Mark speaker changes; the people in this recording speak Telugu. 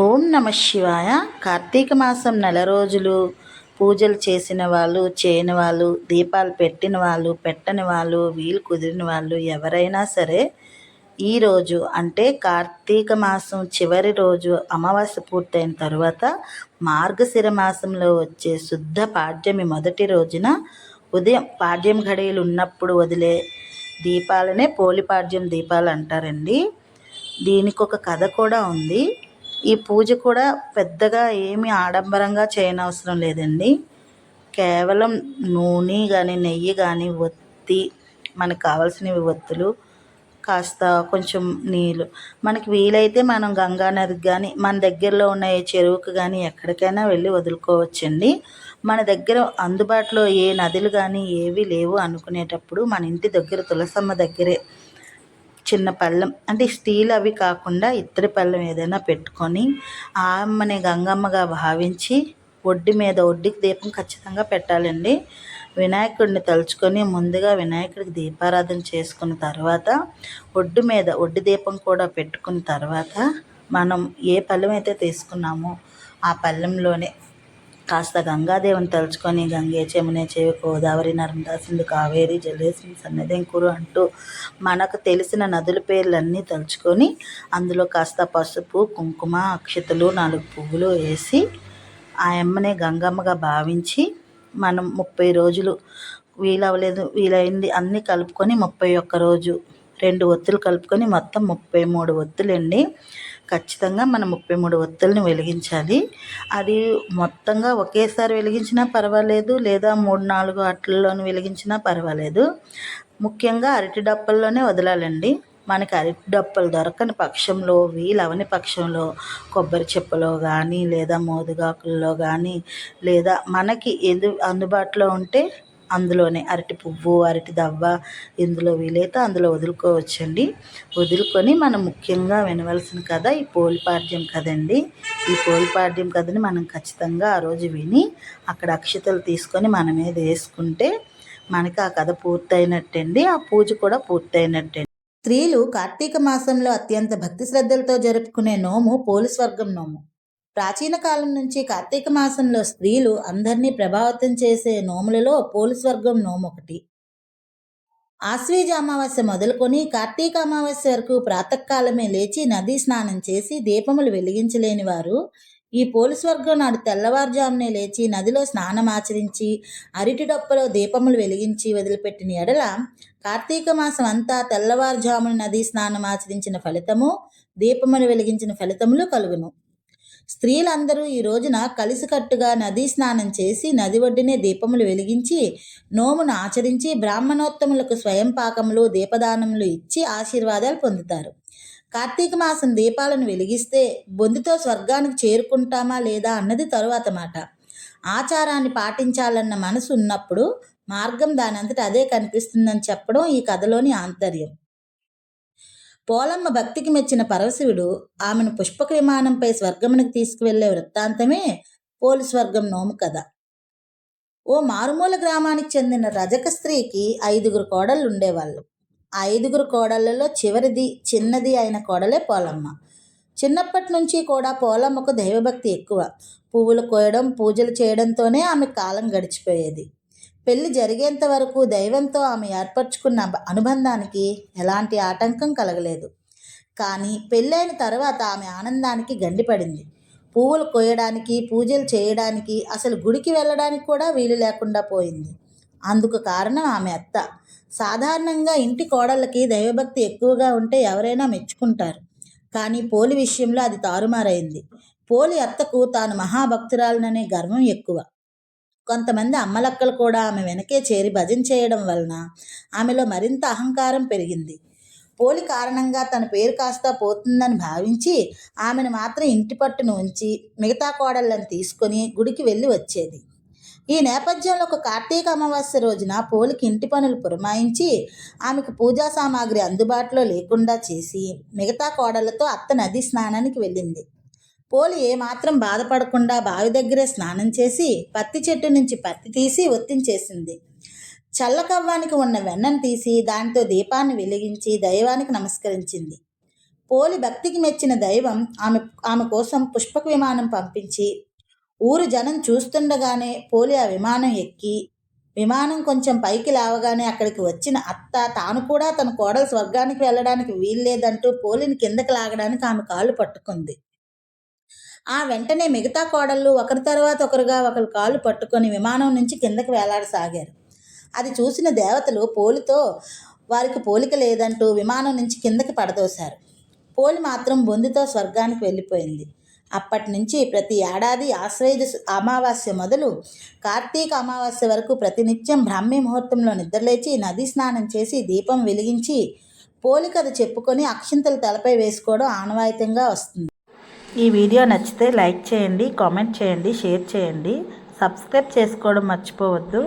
Speaker 1: ఓం నమ శివాయ. కార్తీక మాసం నెల రోజులు పూజలు చేసిన వాళ్ళు చేయని వాళ్ళు దీపాలు పెట్టిన వాళ్ళు పెట్టని వాళ్ళు వీలు కుదిరిన వాళ్ళు ఎవరైనా సరే ఈరోజు అంటే కార్తీక మాసం చివరి రోజు అమావాస్య పూర్తయిన తర్వాత మార్గశిర మాసంలో వచ్చే శుద్ధ పాడ్యమి మొదటి రోజున ఉదయం పాడ్యం ఘడియలు ఉన్నప్పుడు వదిలే దీపాలనే పోలిపాడ్యం దీపాలు అంటారండి. దీనికి ఒక కథ కూడా ఉంది. ఈ పూజ కూడా పెద్దగా ఏమీ ఆడంబరంగా చేయనవసరం లేదండి. కేవలం నూనె కానీ నెయ్యి కానీ ఒత్తి మనకు కావాల్సినవి ఒత్తులు కాస్త కొంచెం నీళ్ళు. మనకి వీలైతే మనం గంగా నదికి కానీ మన దగ్గరలో ఉన్న ఏ చెరువుకు కానీ ఎక్కడికైనా వెళ్ళి వదులుకోవచ్చండి. మన దగ్గర అందుబాటులో ఏ నదులు కానీ ఏవి లేవు అనుకునేటప్పుడు మన ఇంటి దగ్గర తులసమ్మ దగ్గరే చిన్న పళ్ళెం అంటే స్టీల్ అవి కాకుండా ఇత్తడి పళ్ళెం ఏదైనా పెట్టుకొని ఆ అమ్మని గంగమ్మగా భావించి ఒడ్డు మీద ఒడ్డుకి దీపం ఖచ్చితంగా పెట్టాలండి. వినాయకుడిని తలుచుకొని ముందుగా వినాయకుడికి దీపారాధన చేసుకున్న తర్వాత ఒడ్డు మీద ఒడ్డు దీపం కూడా పెట్టుకున్న తర్వాత మనం ఏ పళ్ళెం అయితే తీసుకున్నామో ఆ పళ్ళెంలోనే కాస్త గంగాదేవిని తలుచుకొని గంగే చెమునే చేవి గోదావరి నర్మదా సింధు కావేరి జలేసి సన్నదెంకురు అంటూ మనకు తెలిసిన నదుల పేర్లన్నీ తలుచుకొని అందులో కాస్త పసుపు కుంకుమ అక్షతలు నాలుగు పువ్వులు వేసి ఆ అమ్మనే గంగమ్మగా భావించి మనం ముప్పై రోజులు వీలవలేదు వీలైంది అన్నీ కలుపుకొని ముప్పై ఒక్క రోజు రెండు ఒత్తులు కలుపుకొని మొత్తం ముప్పై మూడు ఒత్తులండి. ఖచ్చితంగా మనం ముప్పై మూడు ఒత్తుల్ని వెలిగించాలి. అది మొత్తంగా ఒకేసారి వెలిగించినా పర్వాలేదు లేదా మూడు నాలుగు అట్లలోని వెలిగించినా పర్వాలేదు. ముఖ్యంగా అరటి డప్పల్లోనే వదలాలండి. మనకి అరటి డప్పలు దొరకని పక్షంలో వీలవని పక్షంలో కొబ్బరి చెప్పలో కానీ లేదా మోదుగాకుల్లో కానీ లేదా మనకి ఎదు అందుబాటులో ఉంటే అందులోనే అరటి పువ్వు అరటి దవ్వ ఇందులో వీలైతే అందులో వదులుకోవచ్చండి. వదులుకొని మనం ముఖ్యంగా వినవలసిన కథ ఈ పోలిపాడ్యం కదండి. ఈ పోలిపాడ్యం కథని మనం ఖచ్చితంగా ఆ రోజు విని అక్కడ అక్షతలు తీసుకొని మన మీద వేసుకుంటే మనకి ఆ కథ పూర్తయినట్టండి. ఆ పూజ కూడా పూర్తయినట్టండి. స్త్రీలు కార్తీక మాసంలో అత్యంత భక్తి శ్రద్ధలతో జరుపుకునే నోము పోలిస్వర్గం నోము. ప్రాచీన కాలం నుంచి కార్తీక మాసంలో స్త్రీలు అందరినీ ప్రభావితం చేసే నోములలో పోలిస్వర్గం నోము ఒకటి ఆశ్వీజ అమావాస్య మొదలుకొని కార్తీక అమావాస్య వరకు ప్రాతకాలమే లేచి నదీ స్నానం చేసి దీపములు వెలిగించలేని వారు ఈ పోలిస్వర్గం నాడు తెల్లవారుజామునే లేచి నదిలో స్నానం ఆచరించి అరటి డొప్పలో దీపములు వెలిగించి వదిలిపెట్టిన ఎడల కార్తీక మాసం అంతా తెల్లవారుజామున నదీ స్నానం ఆచరించిన ఫలితము దీపములు వెలిగించిన ఫలితములు కలుగును. స్త్రీలందరూ ఈ రోజున కలిసికట్టుగా నదీ స్నానం చేసి నది ఒడ్డునే దీపములు వెలిగించి నోమును ఆచరించి బ్రాహ్మణోత్తములకు స్వయం పాకములు దీపదానములు ఇచ్చి ఆశీర్వాదాలు పొందుతారు. కార్తీక మాసం దీపాలను వెలిగిస్తే బొందుతో స్వర్గానికి చేరుకుంటామా లేదా అన్నది తరువాత మాట. ఆచారాన్ని పాటించాలన్న మనసు ఉన్నప్పుడు మార్గం దానంతట అదే కనిపిస్తుందని చెప్పడం ఈ కథలోని ఆంతర్యం. పోలమ్మ భక్తికి మెచ్చిన పరమశివుడు ఆమెను పుష్పక విమానంపై స్వర్గమునికి తీసుకువెళ్ళే వృత్తాంతమే పోలి స్వర్గం నోము కథ. ఓ మారుమూల గ్రామానికి చెందిన రజక స్త్రీకి ఐదుగురు కోడళ్ళు ఉండేవాళ్ళు ఆ ఐదుగురు కోడళ్ళలో చివరిది చిన్నది అయిన కోడలే పోలమ్మ. చిన్నప్పటి నుంచి కూడా పోలమ్మకు దైవభక్తి ఎక్కువ. పువ్వులు కోయడం పూజలు చేయడంతోనే ఆమె కాలం గడిచిపోయేది. పెళ్ళి జరిగేంత వరకు దైవంతో ఆమె ఏర్పరచుకున్న అనుబంధానికి ఎలాంటి ఆటంకం కలగలేదు. కానీ పెళ్ళైన తర్వాత ఆమె ఆనందానికి గండిపడింది. పువ్వులు కోయడానికి పూజలు చేయడానికి అసలు గుడికి వెళ్ళడానికి కూడా వీలు లేకుండా పోయింది. అందుకు కారణం ఆమె అత్త. సాధారణంగా ఇంటి కోడళ్ళకి దైవభక్తి ఎక్కువగా ఉంటే ఎవరైనా మెచ్చుకుంటారు. కానీ పోలి విషయంలో అది తారుమారైంది. పోలి అత్తకు తాను మహాభక్తురాలననే గర్వం ఎక్కువ. కొంతమంది అమ్మలక్కలు కూడా ఆమె వెనకే చేరి భజన చేయడం వలన ఆమెలో మరింత అహంకారం పెరిగింది. పోలి కారణంగా తన పేరు కాస్త పోతుందని భావించి ఆమెను మాత్రం ఇంటి పట్టును ఉంచి మిగతా కోడళ్ళని తీసుకొని గుడికి వెళ్ళి వచ్చేది. ఈ నేపథ్యంలో ఒక కార్తీక అమావాస్య రోజున పోలికి ఇంటి పనులు పురమాయించి ఆమెకు పూజా సామాగ్రి అందుబాటులో లేకుండా చేసి మిగతా కోడళ్ళతో అత్త నది స్నానానికి వెళ్ళింది. పోలి ఏమాత్రం బాధపడకుండా బావి దగ్గరే స్నానం చేసి పత్తి చెట్టు నుంచి పత్తి తీసి ఒత్తించేసింది చల్లకవ్వానికి ఉన్న వెన్నను తీసి దానితో దీపాన్ని వెలిగించి దైవానికి నమస్కరించింది. పోలి భక్తికి మెచ్చిన దైవం ఆమె ఆమె కోసం పుష్పక విమానం పంపించి ఊరు జనం చూస్తుండగానే పోలి ఆ విమానం ఎక్కి విమానం కొంచెం పైకి లేవగానే అక్కడికి వచ్చిన అత్త తాను కూడా తన కోడలు స్వర్గానికి వెళ్ళడానికి వీల్లేదంటూ పోలిని కిందకి లాగడానికి ఆమె కాళ్ళు పట్టుకుంది. ఆ వెంటనే మిగతా కోడళ్ళు ఒకరి తర్వాత ఒకరుగా ఒకరు కాళ్ళు పట్టుకొని విమానం నుంచి కిందకి వేలాడసాగారు. అది చూసిన దేవతలు పోలితో వారికి పోలిక లేదంటూ విమానం నుంచి కిందకి పడదోశారు. పోలి మాత్రం బొందితో స్వర్గానికి వెళ్ళిపోయింది. అప్పటి నుంచి ప్రతి ఏడాది ఆశ్రయుధ అమావాస్య మొదలు కార్తీక అమావాస్య వరకు ప్రతినిత్యం బ్రాహ్మీ ముహూర్తంలో నిద్రలేచి నది స్నానం చేసి దీపం వెలిగించి పోలికథ చెప్పుకొని అక్షింతలు తలపై వేసుకోవడం ఆనవాయితీగా వస్తుంది. ఈ వీడియో నచ్చితే లైక్ చేయండి కామెంట్ చేయండి షేర్ చేయండి. సబ్స్క్రైబ్ చేసుకోవడం మర్చిపోవద్దు.